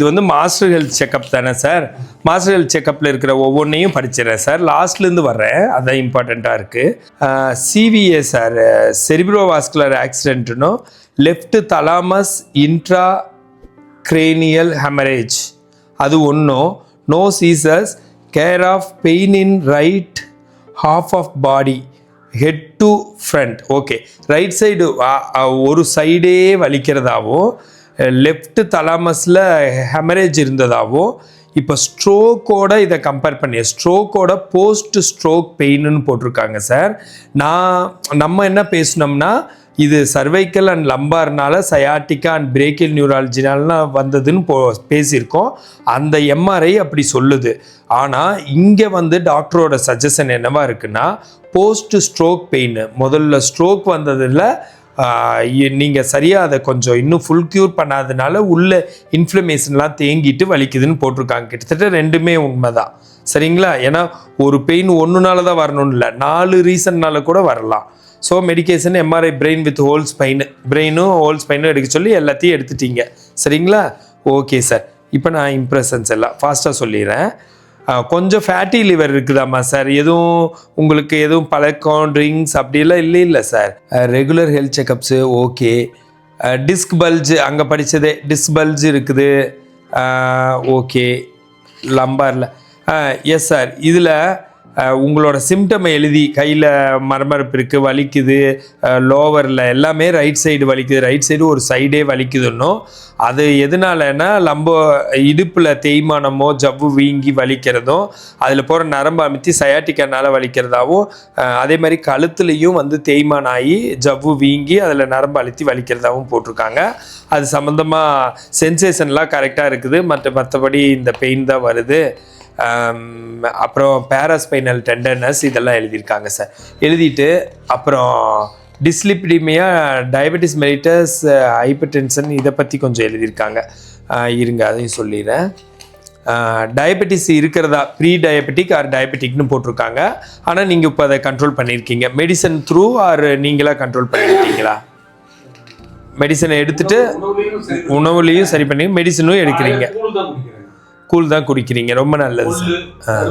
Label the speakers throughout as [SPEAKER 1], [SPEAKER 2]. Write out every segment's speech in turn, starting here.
[SPEAKER 1] இது வந்து master health checkup தானே சார் மாஸ்டர் ஹெல்த் செக்கப்பில் இருக்கிற ஒவ்வொன்றையும் படிச்சிடறேன் சார் லாஸ்ட்லேருந்து வர்றேன். அதான் இம்பார்ட்டண்ட்டாக இருக்குது சிவிஏ சார் செரிப்ரோவாஸ்குலர் ஆக்சிடென்ட்னும் left thalamus intra cranial haemorrhage அது ஒன்றும் no Jesus care of pain in right half of body head to front okay right side ஒரு சைடே வலிக்கிறதாவும் லெஃப்ட் தலாமஸில் ஹெமரேஜ் இருந்ததாகவும் இப்போ ஸ்ட்ரோக்கோட இதை கம்பேர் பண்ணி ஸ்ட்ரோக்கோட போஸ்ட் ஸ்ட்ரோக் பெயின்னு போட்டிருக்காங்க சார் நான் நம்ம என்ன பேசினோம்னா இது சர்வைக்கல் அண்ட் லம்பார்னால சயாட்டிக்கா அண்ட் பிரேக்கில் நியூராலஜினாலாம் வந்ததுன்னு போ பேசியிருக்கோம். அந்த எம்ஆர்ஐ அப்படி சொல்லுது. ஆனால் இங்கே வந்து டாக்டரோட சஜஷன் என்னவா இருக்குன்னா போஸ்ட் ஸ்ட்ரோக் பெயின் முதல்ல ஸ்ட்ரோக் வந்ததில் நீங்கள் சரியாக அதை கொஞ்சம் இன்னும் ஃபுல் க்யூர் பண்ணாதனால உள்ள இன்ஃப்ளமேஷன்லாம் தேங்கிட்டு வலிக்குதுன்னு போட்டிருக்காங்க. கிட்டத்தட்ட ரெண்டுமே உண்மை தான் சரிங்களா? ஏன்னா ஒரு பெயின் ஒன்றுனால தான் வரணும்னு இல்லை. நாலு ரீசன்னால் கூட வரலாம். So medication MRI brain with whole spine பிரெயினும் whole ஸ்பைனும் எடுக்க சொல்லி எல்லாத்தையும் எடுத்துட்டீங்க. சரிங்களா? ஓகே சார் இப்போ நான் இம்ப்ரெஷன்ஸ் எல்லாம் ஃபாஸ்ட்டாக சொல்லிடுறேன். கொஞ்சம் ஃபேட்டி லிவர் இருக்குதாம்மா சார் எதுவும் உங்களுக்கு எதுவும் பழக்கம் ட்ரிங்க்ஸ் அப்படிலாம் இல்லை இல்லை sir regular health checkups okay disc bulge அங்கே படித்ததே டிஸ்க் பல்ஜ் இருக்குது. ஓகே லம்பாரில் எஸ் சார் இதில் உங்களோட சிம்டமை எழுதி கையில் மரமரப்பு இருக்குது வலிக்குது லோவரில் எல்லாமே ரைட் சைடு வலிக்குது ரைட் சைடு ஒரு சைடே வலிக்குதுன்னும் அது எதனாலன்னா லம்போ இடுப்பில் தேய்மானமோ ஜவ்வு வீங்கி வலிக்கிறதும் அதில் போகிற நரம்பு அமைத்து சயாட்டிக்கனால் வலிக்கிறதாவும் அதே மாதிரி கழுத்துலேயும் வந்து தேய்மானம் ஆகி ஜவ்வு வீங்கி அதில் நரம்பு அழுத்தி வலிக்கிறதாவும் போட்டிருக்காங்க. அது சம்மந்தமாக சென்சேஷன்லாம் கரெக்டாக இருக்குது. மற்ற மற்றபடி இந்த பெயின் தான் வருது. அப்புறம் பேராஸ்பைனல் டெண்டர்னஸ் இதெல்லாம் எழுதியிருக்காங்க சார் எழுதிட்டு அப்புறம் dyslipidemia diabetes mellitus hypertension இதை பற்றி கொஞ்சம் எழுதியிருக்காங்க. இருங்க அதையும் சொல்லிடுறேன். டயபெட்டிஸ் இருக்கிறதா? ப்ரீ டயபெட்டிக் ஆர் டயபெட்டிக்னு போட்டிருக்காங்க. ஆனால் நீங்கள் இப்போ அதை கண்ட்ரோல் பண்ணியிருக்கீங்க. மெடிசன் த்ரூ ஆர் நீங்களா கண்ட்ரோல் பண்ணியிருக்கீங்களா? மெடிசனை எடுத்துட்டு
[SPEAKER 2] உணவுலையும் சரி
[SPEAKER 1] பண்ணி மெடிசனும் எடுக்கிறீங்க.
[SPEAKER 2] கூழ் தான்
[SPEAKER 1] குடிக்கிறீங்க ரொம்ப நல்லது சார்.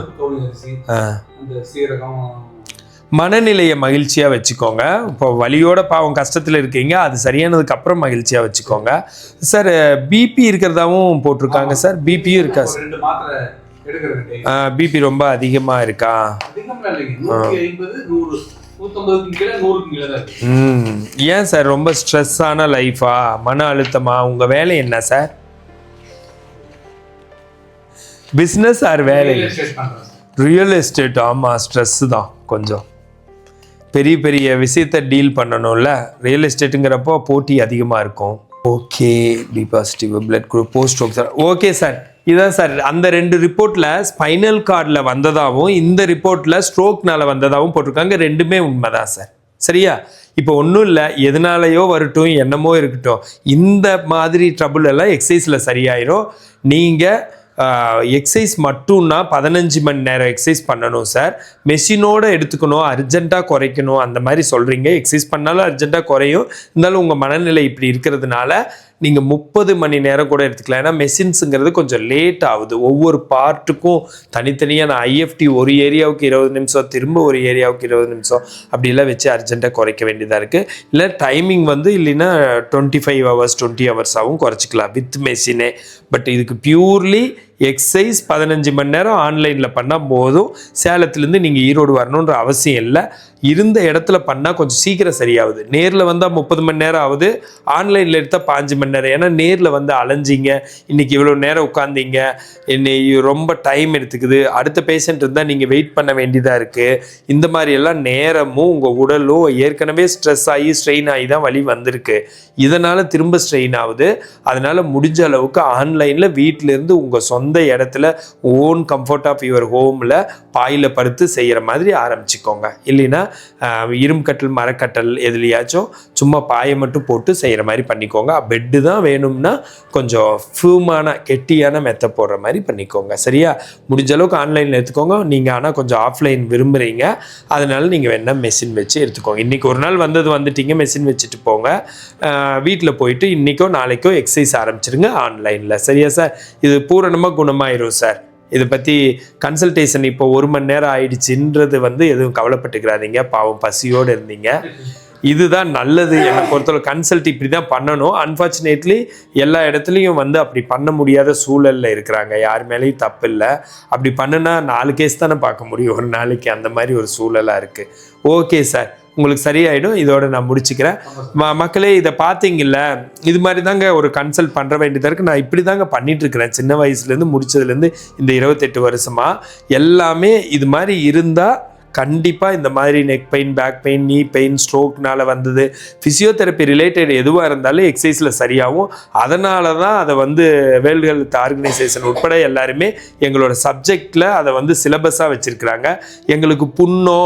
[SPEAKER 1] மனநிலையை மகிழ்ச்சியாக வச்சுக்கோங்க. இப்போ வலியோட பாவம் கஷ்டத்தில் இருக்கீங்க அது சரியானதுக்கு அப்புறம் மகிழ்ச்சியாக வச்சுக்கோங்க. சார் பிபி இருக்கிறதாவும் போட்டிருக்காங்க சார். பிபியும் இருக்கா
[SPEAKER 2] எடுக்கிறேன்
[SPEAKER 1] பிபி ரொம்ப அதிகமாக இருக்கு? ம். ஏன் சார் ரொம்ப ஸ்ட்ரெஸ்ஸான லைஃபா? மன அழுத்தமா? உங்கள் வேலை என்ன சார்? பிஸ்னஸ் ஆர் வேலை. ரியல் எஸ்டேட் ஆமாம் ஸ்ட்ரெஸ்ஸு தான் கொஞ்சம். பெரிய பெரிய விஷயத்த டீல் பண்ணணும்ல ரியல் எஸ்டேட்டுங்கிறப்போ போட்டி அதிகமாக இருக்கும். Okay B positive blood group post sir okay sir இதான் சார் அந்த ரெண்டு ரிப்போர்ட்டில் ஸ்பைனல் கார்டில் வந்ததாகவும் இந்த ரிப்போர்ட்டில் ஸ்ட்ரோக்னால வந்ததாகவும் போட்டிருக்காங்க. ரெண்டுமே உண்மைதான் சார் சரியா? இப்போ ஒன்றும் இல்லை. எதனாலையோ வரட்டும் என்னமோ இருக்கட்டும். இந்த மாதிரி ட்ரபுள் எல்லாம் எக்ஸசைஸில் சரியாயிரும். நீங்கள் எக்ஸசைஸ் மட்டும்னா பதினஞ்சு மணி நேரம் எக்ஸசைஸ் பண்ணணும் சார் மெஷினோடு எடுத்துக்கணும் அர்ஜென்ட்டாக குறைக்கணும் அந்த மாதிரி சொல்கிறீங்க எக்ஸசைஸ் பண்ணாலும் அர்ஜென்ட்டாக குறையும். இருந்தாலும் உங்கள் மனநிலை இப்படி இருக்கிறதுனால நீங்கள் முப்பது மணி நேரம் கூட எடுத்துக்கலாம். ஏன்னா மெஷின்ஸுங்கிறது கொஞ்சம் லேட் ஆகுது. ஒவ்வொரு பார்ட்டுக்கும் தனித்தனியாக நான் ஐஎஃப்டி ஒரு ஏரியாவுக்கு இருபது நிமிஷம் திரும்ப ஒரு ஏரியாவுக்கு இருபது நிமிஷம் அப்படிலாம் வச்சு அர்ஜென்ட்டாக குறைக்க வேண்டியதாக இருக்குது இல்லை டைமிங் வந்து இல்லைன்னா டுவெண்ட்டி ஃபைவ் ஹவர்ஸ் டுவெண்ட்டி ஹவர்ஸாகவும் குறைச்சிக்கலாம் வித் மெஷினே பட் இதுக்கு பியூர்லி எக்ஸசைஸ் பதினஞ்சு மணி நேரம் ஆன்லைனில் பண்ணால் போதும். சேலத்துலேருந்து நீங்கள் ஈரோடு வரணுன்ற அவசியம் இல்லை. இருந்த இடத்துல பண்ணால் கொஞ்சம் சீக்கிரம் சரியாகுது. நேரில் வந்தால் முப்பது மணி நேரம் ஆகுது. ஆன்லைனில் எடுத்தால் பாஞ்சு மணி நேரம். ஏன்னா நேரில் வந்து அலைஞ்சிங்க. இன்னைக்கு இவ்வளோ நேரம் உட்காந்தீங்க இன்னைக்கு ரொம்ப டைம் எடுத்துக்குது. அடுத்த பேஷண்ட் இருந்தால் நீங்கள் வெயிட் பண்ண வேண்டியதாக இருக்குது இந்த மாதிரியெல்லாம் நேரமும் உங்கள் உடலும் ஏற்கனவே ஸ்ட்ரெஸ் ஆகி ஸ்ட்ரெயின் ஆகி தான் வழி வந்திருக்கு. இதனால் திரும்ப ஸ்ட்ரெயின் ஆகுது. அதனால் முடிஞ்ச அளவுக்கு ஆன்லைனில் வீட்டிலேருந்து உங்கள் சொந்த சொந்த இடத்துல ஓன் கம்ஃபர்ட் ஆஃப் யுவர் ஹோமில் பாயில் படுத்து செய்கிற மாதிரி ஆரம்பிச்சுக்கோங்க. இல்லைன்னா இரும்புக்கட்டல் மரக்கட்டல் எதுலையாச்சும் சும்மா பாயை மட்டும் போட்டு செய்கிற மாதிரி பண்ணிக்கோங்க. பெட்டு தான் வேணும்னா கொஞ்சம் ஃபியூமான கெட்டியான மெத்த போடுற மாதிரி பண்ணிக்கோங்க. சரியா? முடிஞ்ச அளவுக்கு ஆன்லைனில் எடுத்துக்கோங்க. நீங்கள் ஆனால் கொஞ்சம் ஆஃப்லைன் விரும்புகிறீங்க அதனால நீங்கள் வேணால் மெஷின் வச்சு எடுத்துக்கோங்க. இன்றைக்கி ஒரு நாள் வந்தது வந்துட்டீங்க மெஷின் வச்சுட்டு போங்க. வீட்டில் போயிட்டு இன்றைக்கோ நாளைக்கோ எக்ஸசைஸ் ஆரம்பிச்சிருங்க ஆன்லைனில் சரியா சார் இது பூரணமாக குணமாயிரும் சார் இதை பற்றி கன்சல்டேஷன் இப்போ ஒரு மணி நேரம் ஆயிடுச்சுன்றது வந்து எதுவும் கவலைப்பட்டுக்கிறாதீங்க. பாவம் பசியோடு இருந்தீங்க. இதுதான் நல்லது. என்னை பொறுத்தவரை கன்சல்ட் இப்படி தான் பண்ணணும். அன்ஃபார்ச்சுனேட்லி எல்லா இடத்துலையும் வந்து அப்படி பண்ண முடியாத சூழலில் இருக்கிறாங்க. யார் மேலேயும் தப்பு இல்லை. அப்படி பண்ணுனா நாலு கேஸ் தானே பார்க்க முடியும். ஒரு நாளைக்கு அந்த மாதிரி ஒரு சூழலாக இருக்குது ஓகே சார் உங்களுக்கு சரியாயிடும். இதோட நான் முடிச்சுக்கிறேன். மக்களே இதை பார்த்தீங்கல்ல இது மாதிரி தாங்க ஒரு கன்சல்ட் பண்ணுற வேண்டியதாக இருக்குது நான் இப்படி தாங்க பண்ணிட்டு இருக்கிறேன் சின்ன வயசுலேருந்து முடிச்சதுலேருந்து இந்த இருபத்தெட்டு வருஷமா. எல்லாமே இது மாதிரி இருந்தால் கண்டிப்பாக இந்த மாதிரி neck pain back pain knee pain ஸ்ட்ரோக்னால வந்தது. ஃபிசியோதெரப்பி ரிலேட்டட் எதுவாக இருந்தாலும் எக்ஸசைஸில் சரியாகும். அதனால தான் அதை வந்து வேர்ல்டு ஹெல்த் ஆர்கனைசேஷன் உட்பட எல்லாருமே எங்களோட சப்ஜெக்டில் அதை வந்து சிலபஸாக வச்சுருக்குறாங்க. எங்களுக்கு புண்ணோ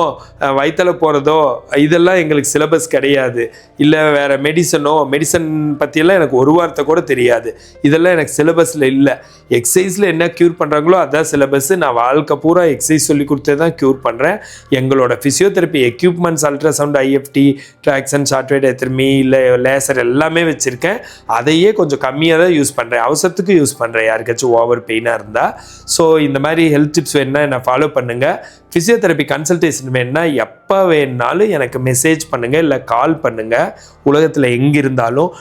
[SPEAKER 1] வயிற்றில் போகிறதோ இதெல்லாம் எங்களுக்கு சிலபஸ் கிடையாது. இல்லை வேறு மெடிசனோ மெடிசன் பற்றியெல்லாம் எனக்கு ஒரு வார்த்தை கூட தெரியாது. இதெல்லாம் எனக்கு சிலபஸில் இல்லை. எக்ஸசைஸில் என்ன க்யூர் பண்ணுறாங்களோ அதான் சிலபஸ் நான் வாழ்க்கை பூரா எக்ஸசைஸ் சொல்லி கொடுத்தே தான் க்யூர் பண்ணுறேன் எங்களோட physiotherapy equipments ultrasound IFT traction shortwave diathermy இல்லை லேசர் எல்லாமே வச்சுருக்கேன். அதையே கொஞ்சம் கம்மியாக தான் யூஸ் பண்ணுறேன் அவசரத்துக்கு யூஸ் பண்ணுறேன் யாருக்காச்சும் ஓவர் பெயினாக இருந்தால் ஸோ இந்த மாதிரி ஹெல்த் டிப்ஸ் வேணுன்னா என்னை ஃபாலோ பண்ணுங்கள் ஃபிசியோதெரப்பி கன்சல்டேஷன் வேணுன்னா எப்போ வேணுனாலும் எனக்கு மெசேஜ் பண்ணுங்கள் இல்லை கால் பண்ணுங்கள் உலகத்தில் எங்கே இருந்தாலும்